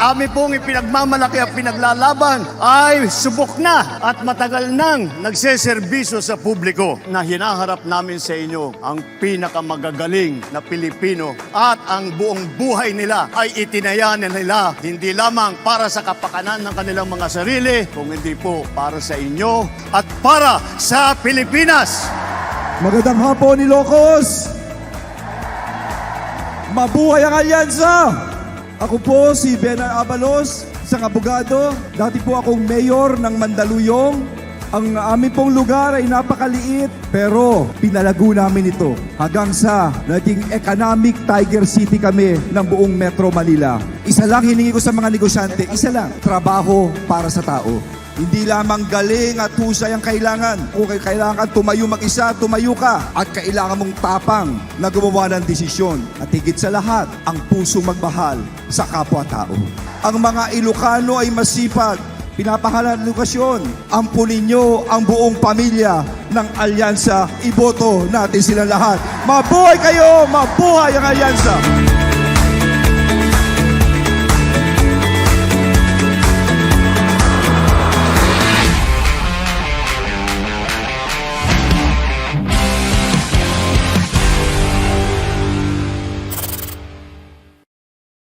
amin pong ipinagmamalaki at pinaglalaban ay subok na at matagal nang nagseserbisyo sa publiko na hinaharap namin sa inyo ang pinakamagagaling na Pilipino at ang buong buhay nila ay itinaya na nila hindi lamang para sa kapakanan ng kanilang mga sarili kung hindi po para sa inyo at para sa Pilipinas. Magandang hapon, Ilocos! Mabuhay ang alyansa! Ako po si Benar Abalos, isang abogado. Dati po akong mayor ng Mandaluyong. Ang aming pong lugar ay napakaliit, pero pinalago namin ito hanggang sa naging economic tiger city kami ng buong Metro Manila. Isa lang hiningi ko sa mga negosyante, isa lang, trabaho para sa tao. Hindi lamang galing at husay ang kailangan. Kung kailangan tumayo mag-isa, tumayo ka. At kailangan mong tapang na gumawa ng desisyon. At higit sa lahat, ang puso magmahal sa kapwa-tao. Ang mga Ilocano ay masipag. Pinapahalan ng edukasyon. Ampulin nyo ang buong pamilya ng alyansa. Iboto natin sila lahat. Mabuhay kayo! Mabuhay ang alyansa!